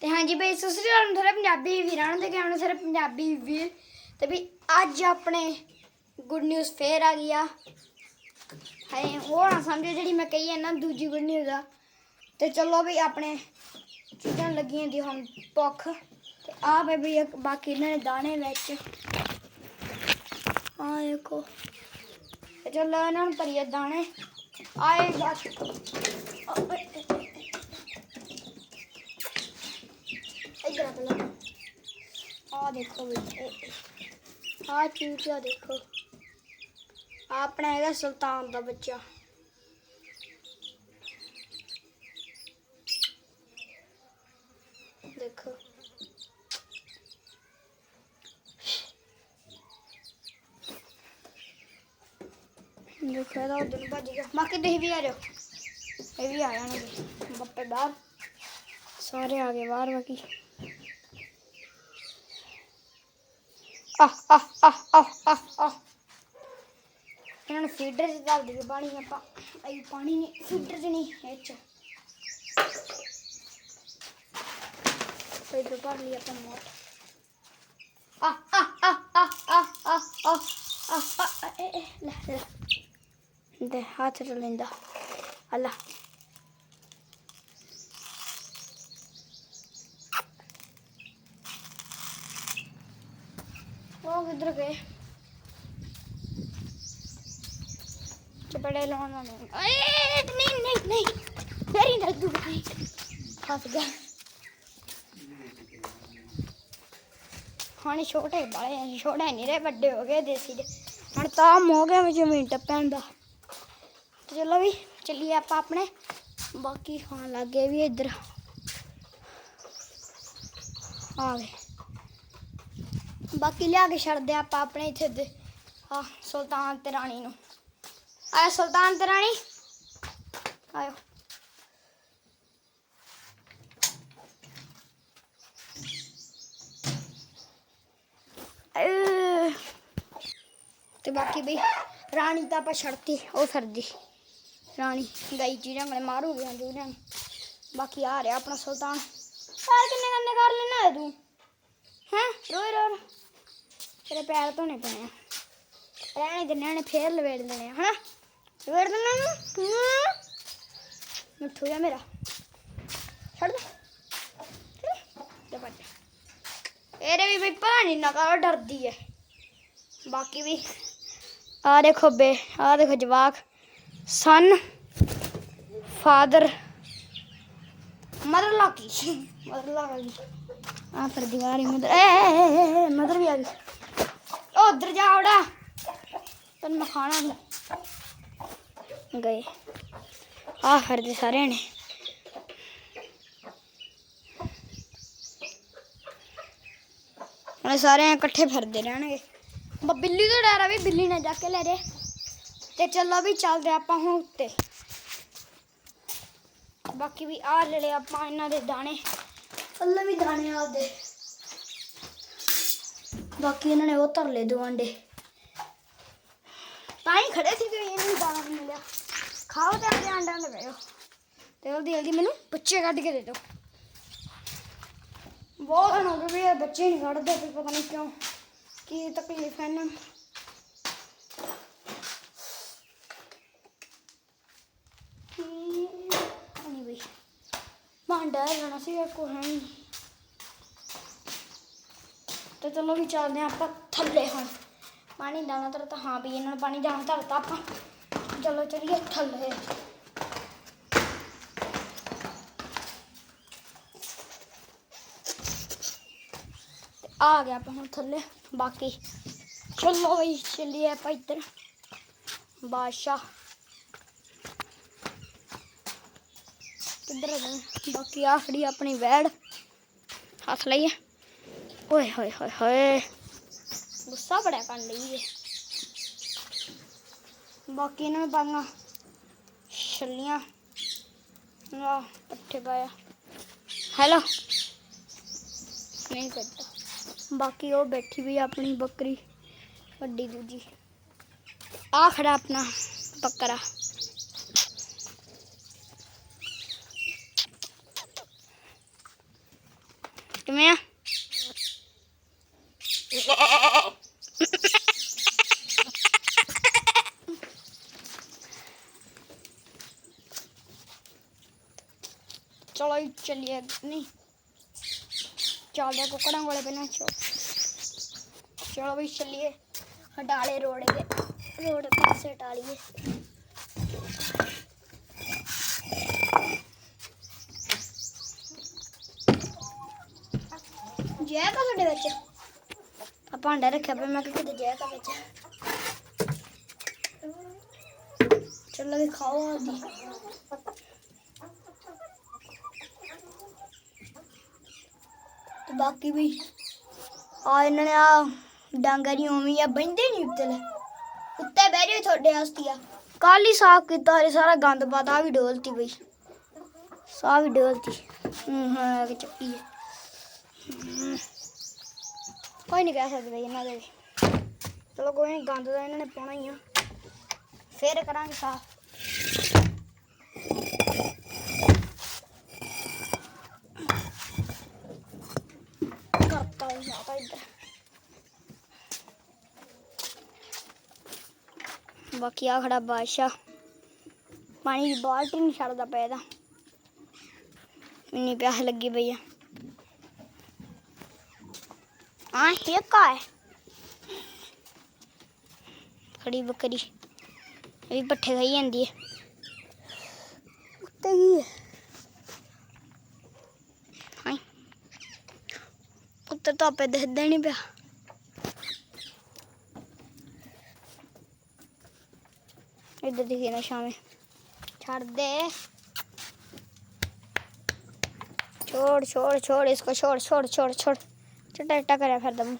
ਤੇ ਹਾਂਜੀ ਬਈ ਸੁਸਰੀ ਨਾਲ ਥੋੜਾ ਪੰਜਾਬੀ ਵੀਰਾਂ ਨੂੰ ਤੇ ਕਹਿਣਾ ਸਾਰੇ ਪੰਜਾਬੀ ਵੀਰ। ਤੇ ਵੀ ਅੱਜ ਆਪਣੇ ਗੁੱਡ ਨਿਊਜ਼ ਫੇਰ ਆ ਗਈ ਆ। ਹਾਏ, ਉਹ ਨਾ ਸਮਝੋ ਜਿਹੜੀ ਮੈਂ ਕਹੀ ਹੈ ਨਾ, ਦੂਜੀ ਗੁੱਡ ਨਿਊਜ਼ ਆ। ਤੇ ਚਲੋ ਵੀ ਆਪਣੇ ਚੀਜ਼ਾਂ ਲੱਗੀਆਂ ਦੀ ਹੁਣ ਭੁੱਖ। ਤੇ ਆ ਬਈ ਵੀ ਬਾਕੀ ਇਹਨਾਂ ਨੇ ਦਾਣੇ ਵਿੱਚ। ਆ ਦੇਖੋ। ਚਲੋ ਇਹਨਾਂ ਨੂੰ ਭਰੀਏ ਦਾਣੇ। ਆਏ ਬਸ। ਇਧਰ ਆ ਪਹਿਲਾਂ ਆ ਦੇਖੋ ਵੀ ਆ ਚੂਚਾ ਦੇਖੋ ਆਪਣਾ ਹੈਗਾ ਸੁਲਤਾਨ ਦਾ ਬੱਚਾ। ਦੇਖੋ। ਦੇਖੋ, ਇਹਦਾ ਉਧਰ ਭੱਜ ਗਿਆ। ਬਾਕੀ ਤੁਸੀਂ ਵੀ ਆ ਜਾਓ। ਇਹ ਵੀ ਆ ਜਾਣਗੇ। ਬੱਪੇ ਬਾਹਰ। ਸਾਰੇ ਆ ਗਏ ਬਾਹਰ ਬਾਕੀ। ನಾನು ಫೀಡ್ರ್ ಇದ್ದಾವ್ದು ಬಾಣಿಯಪ್ಪ ಅಯ್ಯೋ ಬಾಣಿನಿ ಫೀಡ್ರ್ದಿನಿ ಹೆಚ್ಚು ಐದು ರೂಪಾಯಿ ಅಪ್ಪ ಮೂವತ್ತು ಅದೇ ಆ ಥರದಿಂದ ಅಲ್ಲ ਉਹ ਕਿੱਧਰ ਗਏ ਚਪੜੇ ਲਾਉਣਾ ਨਹੀਂ ਏ ਨਹੀਂ ਨਹੀਂ ਨਹੀਂ ਮੇਰੀ ਨਾ ਤੂੰ ਨਹੀਂ ਫਸ ਗਿਆ ਹੁਣ ਛੋਟੇ ਬੜੇ ਛੋਟੇ ਨਹੀਂ ਰਹੇ ਵੱਡੇ ਹੋ ਗਏ ਦੇਸੀ ਦੇ ਹੁਣ ਤਾਂ ਮੋ ਗਿਆ ਵਿੱਚ ਮਿੰਟ ਪੈਂਦਾ ਚਲੋ ਵੀ ਚੱਲੀਏ ਆਪਾਂ ਆਪਣੇ ਬਾਕੀ ਖਾਣ ਲੱਗੇ ਵੀ ਇੱਧਰ ਆ ਬਾਕੀ ਲਿਆ ਕੇ ਛੱਡਦੇ ਆਪਾਂ ਆਪਣੇ ਇੱਥੇ ਦੇ। ਆ ਸੁਲਤਾਨ ਤੇ ਰਾਣੀ ਨੂੰ। ਆਇਆ ਸੁਲਤਾਨ ਤੇ ਰਾਣੀ? ਆਇਓ। ਤੇ ਬਾਕੀ ਬਈ, ਰਾਣੀ ਤਾਂ ਆਪਾਂ ਛੱਡਤੀ, ਉਹ ਸਰਦੀ ਰਾਣੀ ਗਈ ਚੀਜ਼ਾਂ ਕੋਲੇ, ਮਾਰੂ ਗਿਆ ਉਹਨਾਂ ਨੂੰ ਬਾਕੀ ਆ ਰਿਹਾ ਆਪਣਾ ਸੁਲਤਾਨ। ਪੈਰ ਕਿੰਨੇ ਕੰਨੇ ਕਰ ਲੈਣਾ ਤੂੰ? ਹੈਂ? ਰੋਈ ਰੋ ਤੇਰੇ ਪੈਰ ਧੋਣੇ ਪੈਣੇ ਆ। ਰਹਿਣੇ ਦੇ ਨਿਆਣੇ ਫੇਰ ਲਵੇੜ ਦੇਣੇ ਆ ਹਨਾ? ਲਵੇੜ ਦੇਣਾ ਨੂੰ ਮਿੱਠੂ ਜਾ ਮੇਰਾ। ਛੱਡ ਦੇ। ਤੇ ਬੱਜ ਇਹਦੇ ਵੀ ਬਈ ਪਾਣੀ ਨਾ ਕਰ ਡਰਦੀ ਹੈ ਬਾਕੀ ਵੀ ਆ ਦੇਖੋ ਬੇ ਆ ਦੇਖੋ ਜਵਾਕ। ਸਨ ਫਾਦਰ ਮਦਰ ਲਾਕੀ ਮਦਰ ਲਾਕੀ ਆ ਫਿਰ ਦੀਵਾਰੀ ਮਦਰ ਏ ਏ, ਏ, ਏ ਮਦਰ ਵੀ ਆ ਗਈ। ਉਹ ਉਧਰ ਜਾ ਉੜਾ। ਤੈਨੂੰ ਖਾਣਾ ਨਹੀਂ। ਗਏ। ਆ ਫਿਰਦੇ ਸਾਰੇ ਨੇ ਹੁਣ ਸਾਰੇ ਇਕੱਠੇ ਫਿਰਦੇ ਰਹਿਣਗੇ। ਬਿੱਲੀ ਤੋਂ ਡਰ ਆ ਵੀ ਬਿੱਲੀ ਨਾ ਜਾ ਕੇ ਲੈ ਜੇ। ਤੇ ਚੱਲੋ ਵੀ ਚੱਲਦੇ ਆਪਾਂ ਹੁਣ ਉੱਤੇ। ਬਾਕੀ ਵੀ ਆ ਲੜੇ ਆਪਾਂ ਇਹਨਾਂ ਦੇ ਦਾਣੇ। ਅੱਲੇ ਵੀ ਦਾਣੇ ਆਦੇ ਬਾਕੀ ਇਹਨਾਂ ਨੇ ਉਹ ਧਰ ਲਏ ਦੋ ਅੰਡੇ ਤਾਂ ਹੀ ਖੜੇ ਸੀ ਕਿ ਇਹਨਾਂ ਨੂੰ ਦਾਣਾ ਨਹੀਂ ਮਿਲਿਆ। ਖਾਓ ਤੇ ਆਪਣੇ ਅੰਡਿਆਂ ਦੇ ਬੈਠੋ ਤੇ ਜਲਦੀ ਜਲਦੀ ਮੈਨੂੰ, ਬੱਚੇ ਕੱਢ ਕੇ ਦੇ ਦਿਓ। ਬਹੁਤ ਦਿਨ ਹੋ ਗਏ ਬੱਚੇ ਨਹੀਂ ਕੱਢਦੇ ਵੀ ਪਤਾ ਨਹੀਂ ਕਿਉਂ, ਕੀ ਤਕਲੀਫ ਹੈ ਇਹਨਾਂ ਨੂੰ। ਨਹੀਂ ਬਈ ਭਾਂਡਾ ਲੈਣਾ ਸੀ ਕੋ ਨਹੀਂ। ਤੇ ਚਲੋ ਵੀ ਚੱਲਦੇ ਹਾਂ ਆਪਾਂ ਥੱਲੇ ਹੁਣ। ਪਾਣੀ ਦਾਣਾ ਤਰਤਾ ਹਾਂ ਵੀ ਇਹਨਾਂ ਨੂੰ ਪਾਣੀ ਦਾਣਾ ਧਰਤਾ ਆਪਾਂ। ਚਲੋ ਚਲੀਏ ਥੱਲੇ। ਆ ਗਿਆ ਆਪਾਂ ਹੁਣ ਥੱਲੇ, ਬਾਕੀ ਚਲੋ ਵੀ ਚੱਲੀਏ ਆਪਾਂ ਇੱਧਰ। ਬਾਦਸ਼ਾਹ। ਕਿੱਧਰ ਹੈ ਬਾਕੀ ਆ ਆਪਣੀ ਵੈੜ। ਹੱਥ ਲਈਏ। ओए, होए होए होए। गुस्सा बड़ा कर ली है। बाकी इन्होंने पांगा छलियाँ वाह पट्ठे पाया। हेलो? नहीं करता। बाकी वो बैठी भी अपनी बकरी बड़ी दूजी। आ खड़ा अपना बकरा। तुम्हें चलिए नहीं चावल कुकड़ा गोले बना चो चलो भाई चलिए डाले रोड के रोड पास डालिए ਜੈ ਕਾ ਤੁਹਾਡੇ ਵਿੱਚ ਆ ਭਾਂਡਾ ਰੱਖਿਆ ਪਿਆ ਮੈਂ ਕਿਤੇ ਜੈ ਕਾ ਵਿੱਚ ਚਲੋ ਵੀ ਖਾਓ ਆਦੀ ਬਾਕੀ ਵੀ ਆ ਇਹਨਾਂ ਨੇ ਆ ਡਾਂਗਾ ਨਹੀਂ ਉਵੇਂ ਆ ਬੰਦੇ ਨਹੀਂ ਉੱਤੇ ਲੈ ਉੱਤੇ ਬਹਿ ਜਾਓ ਤੁਹਾਡੇ ਵਾਸਤੇ ਕੱਲ ਹੀ ਸਾਫ਼ ਕੀਤਾ ਹਰੇ ਸਾਰਾ ਗੰਦ ਪਾਤਾ ਵੀ ਡੋਲਤੀ ਬਈ। ਸਾਹ ਵੀ ਡੋਲਤੀ। ਹੂੰ, ਹਾਂ ਕਿ ਚੱਕੀ ਹੈ। ਕੋਈ ਨਹੀਂ ਕਹਿ ਸਕਦੇ ਇਹਨਾਂ ਦੇ ਚਲੋ ਕੋਈ ਨਹੀਂ ਗੰਦ ਦਾ ਇਹਨਾਂ ਨੇ ਪਾਉਣਾ ਹੀ ਆ। ਫੇਰ ਕਰਾਂਗੇ ਸਾਫ਼। ਕਰਤਾ ਇੱਧਰ। ਬਾਕੀ ਆ ਖੜਾ ਬਾਦਸ਼ਾਹ। ਪਾਣੀ ਦੀ ਬਾਲਟੀ ਨਹੀਂ ਛੱਡਦਾ ਪਿਆ ਇਹਦਾ। ਇੰਨੀ ਪਿਆਸ ਲੱਗੀ ਪਈ ਆ। ਆ ਇਹ ਕਾ ਹੈ। ਖੜੀ ਬੱਕਰੀ। ਇਹ ਵੀ ਪੱਠੇ ਖਾਈ ਜਾਂਦੀ ਹੈ। ਉੱਤੇ ਕੀ ਹੈ ਹਾਏ ਉੱਤੇ ਤਾਂ ਆਪੇ ਦਿਖਦਾ ਹੀ ਨਹੀਂ ਪਿਆ ਇੱਧਰ ਦਿਖੇ ਨਾ ਸ਼ਾਮੇ ਛੱਡ ਦੇ छोड़ छोड़ छोड़ इसको छोड़ छोड़ छोड़ छोड़ चटा चटा करे फिर दम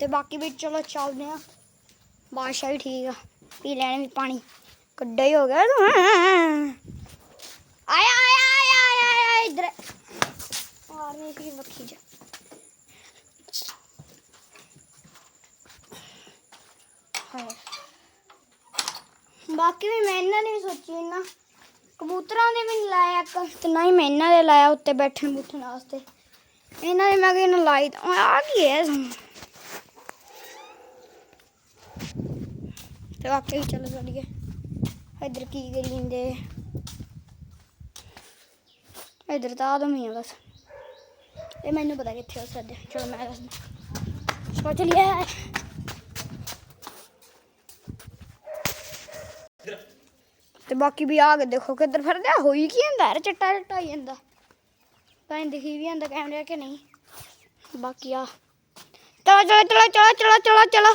ਤੇ ਬਾਕੀ ਵੀ ਚਲੋ ਚੱਲਦੇ ਆ। ਬਾਦਸ਼ਾਹ ਵੀ ਠੀਕ ਆ। ਪੀ ਲੈਣੇ ਵੀ ਪਾਣੀ। ਕੱਡਾ ਹੀ ਹੋ ਗਿਆ ਤੂੰ। ਆਇਆ ਆਇਆ ਆਇਆ ਆਇਆ ਇਧਰ। ਆ ਸੀ ਮੱਖੀ ਜਾ ਬਾਕੀ ਵੀ ਮੈਂ ਇਹਨਾਂ ਨੇ ਵੀ ਸੋਚੀ ਨਾ ਕਬੂਤਰਾਂ ਦੇ ਵੀ ਨੀ ਲਾਇਆ ਇੱਕ। ਤੇ ਨਾ ਹੀ ਮੈਂ ਇਹਨਾਂ ਦੇ ਲਾਇਆ ਉੱਤੇ ਬੈਠਣ ਬੁੱਠਣ ਵਾਸਤੇ। ਇਹਨਾਂ ਨੇ ਮੈਂ ਕਿਹਾ ਇਹਨਾਂ ਲਾਈ ਆ ਕੀ ਹੈ ਤੇ ਬਾਕੀ ਚਲੋ ਚੱਲੀਏ ਇੱਧਰ ਕੀ ਕਰੀ ਜਾਂਦੇ ਇੱਧਰ ਤਾਂ ਆਦਮੀ ਆ ਬਸ। ਇਹ ਮੈਨੂੰ ਪਤਾ ਕਿੱਥੇ ਹੋ ਸਕਦੇ ਚਲੋ ਮੈਂ ਦੱਸਦਾ। ਚਲੋ ਚੱਲੀਏ। ਤੇ ਬਾਕੀ ਵੀ ਆ ਕੇ ਦੇਖੋ ਕਿੱਧਰ ਫਿਰਦਾ ਹੋਈ ਕੀ ਜਾਂਦਾ ਯਾਰ? ਚਿੱਟਾ ਚਿੱਟਾ ਹੀ ਜਾਂਦਾ। ਤਾਂ ਦਿਖੀ ਵੀ ਜਾਂਦਾ ਕੈਮਰੇ ਕਿ ਨਹੀਂ। ਬਾਕੀ ਆ। ਚਲੋ ਚਲੋ ਚਲੋ ਚਲੋ ਚਲੋ ਚਲੋ।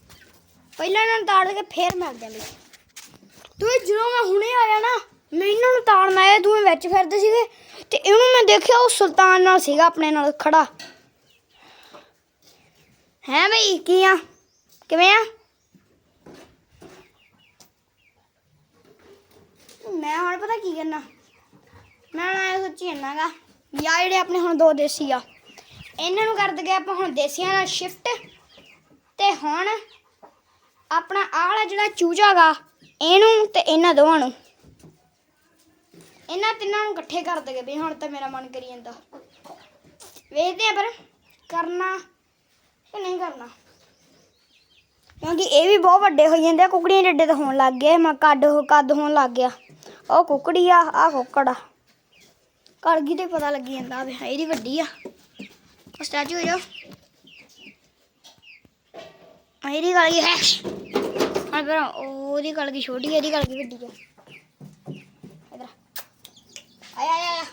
ਪਹਿਲਾਂ ਇਹਨਾਂ ਨੂੰ ਤਾੜ ਕੇ ਫੇਰ ਮਾਰਦੇ ਬਈ ਤੂੰ ਜਦੋਂ ਮੈਂ ਹੁਣੇ ਆਇਆ ਨਾ, ਮੈਂ ਇਹਨਾਂ ਨੂੰ ਤਾੜਨ ਆਇਆ ਦੋਵੇਂ ਵਿੱਚ ਫਿਰਦੇ ਸੀਗੇ। ਤੇ ਇਹਨੂੰ ਮੈਂ ਦੇਖਿਆ, ਉਹ ਸੁਲਤਾਨ ਨਾਲ ਸੀਗਾ, ਆਪਣੇ ਨਾਲ ਖੜਾ। ਹੈ ਬਈ, ਕੀ ਆ? ਕਿਵੇਂ ਆ? ਮੈਂ ਹੁਣ ਪਤਾ ਕੀ ਕਰਨਾ? ਮੈਂ ਨਾ ਇਹ ਸੋਚੀ ਜਾਂਦਾਗਾ ਯਾ ਜਿਹੜੇ ਆਪਣੇ ਹੁਣ ਦੋ ਦੇਸੀ ਆ। ਇਹਨਾਂ ਨੂੰ ਕਰ ਦਗੇ ਆਪਾਂ ਹੁਣ ਦੇਸੀਆਂ ਨਾਲ ਸ਼ਿਫਟ ਤੇ ਹੁਣ ਆਪਣਾ ਆਹ ਜਿਹੜਾ ਚੂਚਾ ਗਾ, ਇਹਨੂੰ ਤੇ ਇਹਨਾਂ ਦੋਵਾਂ ਨੂੰ। ਇਹਨਾਂ ਤਿੰਨਾਂ ਨੂੰ ਇਕੱਠੇ ਕਰ ਦਗੇ ਵੀ ਹੁਣ ਤਾਂ ਮੇਰਾ ਮਨ ਕਰੀ ਜਾਂਦਾ। ਵੇਖਦੇ ਆ ਪਰ ਕਰਨਾ ਕਿ ਨਹੀਂ ਕਰਨਾ। ਕਿਉਂਕਿ ਇਹ ਵੀ ਬਹੁਤ ਵੱਡੇ ਹੋ ਜਾਂਦੇ ਆ, ਕੁਕੜੀਆਂ ਡੱਡੇ ਤਾਂ ਹੋਣ ਲੱਗ ਗਏ, ਮੈਂ ਕੱਦ ਹੋ ਕੱਦ ਹੋਣ ਲੱਗ ਗਿਆ। ਉਹ ਕੁਕੜੀ ਆ ਆ ਕੁੱਕੜ ਆ। ਕੜਗੀ ਤੇ ਪਤਾ ਲੱਗੀ ਜਾਂਦਾ ਵੀ ਇਹਦੀ ਵੱਡੀ ਆ। ਸਟੈਚੂ ਹੋ ਜਾ ਇਹਦੀ ਕਲਗੀ ਹੈ। ਹਾਂ ਪਰ ਉਹਦੀ ਕਲਗੀ ਛੋਟੀ ਹੈ ਇਹਦੀ ਕਲਗੀ ਵੱਡੀ ਹੈ ਇਧਰ ਆਇਆ ਆਇਆ ਆਇਆ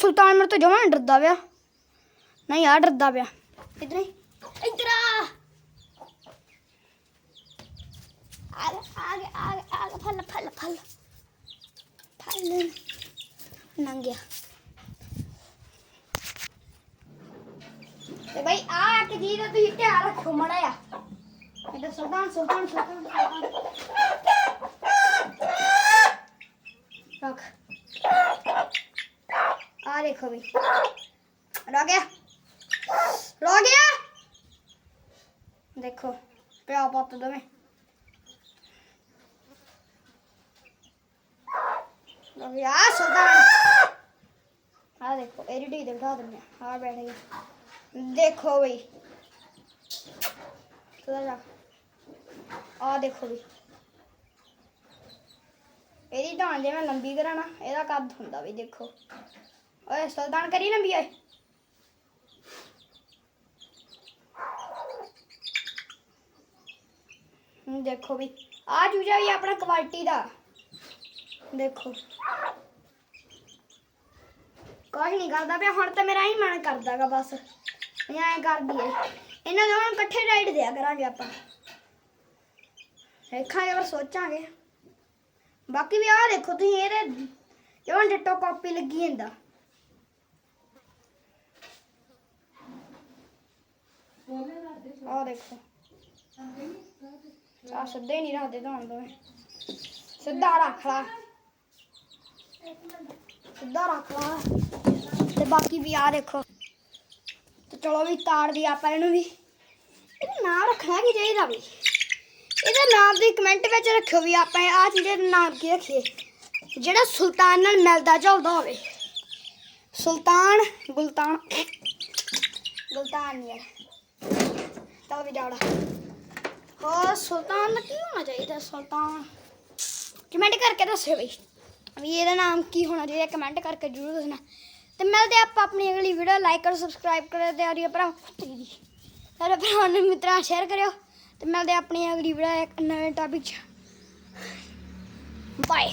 ਸੁਲਤਾਨ ਮੇਰੇ ਤੋਂ ਜਮਾਂ ਨੀ ਡਰਦਾ ਪਿਆ ਨਹੀਂ ਆ ਡਰਦਾ ਪਿਆ ਇਧਰ ਹੀ ਇਧਰ ਆ ਆ ਗਿਆ, ਆ ਗਿਆ, ਆ ਗਿਆ, ਆ ਗਿਆ, ਫਲ ਫਲ ਫਲ ਫਲ ਨੰਗਿਆ ਤੇ ਬਈ ਜੀ ਦਾ ਤੁਸੀਂ ਧਿਆਨ ਰੱਖੋ ਮੜਾ ਆ ਇਹਦਾ ਸੁਲਤਾਨ ਸੁਲਤਾਨ ਸੁਲਤਾਨ ਰੱਖ। ਆ ਦੇਖੋ ਵੀ। ਰੋ ਗਿਆ। ਰੋ ਗਿਆ। ਦੇਖੋ ਪਿਆ ਪੁੱਤ ਦੋਵੇਂ। ਰੋ ਗਿਆ। ਸੁਲਤਾਨ। ਆ ਦੇਖੋ ਐਡੀਟੀ ਦਿਖਾ ਦਿੰਦੇ ਆ। ਬੈਠ ਗਿਆ ਦੇਖੋ ਬਈ ਥੋੜਾ ਜਾ ਆ ਦੇਖੋ ਵੀ। ਇਹਦੀ ਤਾਂ ਜਿਵੇਂ ਲੰਬੀ ਕਰਾਣਾ, ਇਹਦਾ ਕੱਦ ਹੁੰਦਾ ਵੀ ਦੇਖੋ। ਓਏ, ਸੁਲਤਾਨ ਕਰੀ ਲੰਬੀ, ਓਏ। ਦੇਖੋ ਵੀ ਆ ਚੂਜਾ ਵੀ ਆਪਣਾ ਕੁਆਲਿਟੀ ਦਾ। ਦੇਖੋ। ਕੁਛ ਨਹੀਂ ਕਰਦਾ ਪਿਆ, ਹੁਣ ਤਾਂ ਮੇਰਾ ਹੀ ਮਨ ਕਰਦਾਗਾ ਬਸ। ਇਹ ਐਂ ਕਰਦੀ ਏ ਇਹਨਾਂ ਦੋਵਾਂ ਨੂੰ ਇਕੱਠੇ ਰਾਈਡ ਦਿਆ ਕਰਾਂਗੇ ਆਪਾਂ। ਦੇਖਾਂਗੇ ਪਰ ਸੋਚਾਂਗੇ। ਬਾਕੀ ਵੀ ਆਹ ਦੇਖੋ ਤੁਸੀਂ ਇਹਦੇ ਜਿਵੇਂ ਡਿੱਟੋ ਕਾਪੀ ਲੱਗੀ ਜਾਂਦਾ। ਆਹ ਦੇਖੋ। ਆ ਸਿੱਧੇ ਨਹੀਂ ਰੱਖਦੇ ਤਾਂ ਦੋਵੇਂ। ਸਿੱਧਾ ਰੱਖ ਲਾ। ਸਿੱਧਾ ਰੱਖ ਲਾ। ਤੇ ਬਾਕੀ ਵੀ ਆ ਦੇਖੋ। ਚਲੋ ਵੀ ਤਾੜ ਦੀ ਆਪਾਂ ਇਹਨੂੰ ਵੀ। ਇਹਦਾ ਨਾਮ ਰੱਖਣਾ ਕੀ ਚਾਹੀਦਾ ਵੀ? ਇਹਦਾ ਨਾਮ ਤੁਸੀਂ ਕਮੈਂਟ ਵਿੱਚ ਰੱਖਿਓ ਵੀ ਆਪਾਂ ਆ ਚੀਜ਼ ਦਾ ਨਾਮ ਕੀ ਰੱਖੀਏ? ਜਿਹੜਾ ਸੁਲਤਾਨ ਨਾਲ ਮਿਲਦਾ ਜੁਲਦਾ ਹੋਵੇ। ਸੁਲਤਾਨ ਗੁਲਤਾਨ ਗੁਲਤਾਨ ਨਹੀਂ ਯਾਰ। ਤਾਂ ਵੀ ਜਾੜਾ ਹੋ ਸੁਲਤਾਨ ਦਾ ਕੀ ਹੋਣਾ ਚਾਹੀਦਾ ਸੁਲਤਾਨ? ਕਮੈਂਟ ਕਰਕੇ ਦੱਸਿਓ ਬਈ। ਵੀ ਇਹਦਾ ਨਾਮ ਕੀ ਹੋਣਾ ਚਾਹੀਦਾ? ਕਮੈਂਟ ਕਰਕੇ ਜਰੂਰ ਦੱਸਣਾ। ਤੇ ਮਿਲਦੇ ਆਪਾਂ ਆਪਣੀ ਅਗਲੀ ਵੀਡੀਓ ਲਾਈਕ ਕਰੋ ਸਬਸਕ੍ਰਾਈਬ ਕਰੋ ਤੇ ਆਰੀਆ ਭਰਾ ਸਾਰੇ ਭਰਾਵਾਂ ਨੂੰ ਮਿੱਤਰਾਂ ਸ਼ੇਅਰ ਕਰਿਓ। ਤੇ ਮਿਲਦੇ ਆਪਣੀ ਅਗਲੀ ਵੀਡੀਓ ਇੱਕ ਨਵੇਂ ਟਾਪਿਕ 'ਚ। ਬਾਏ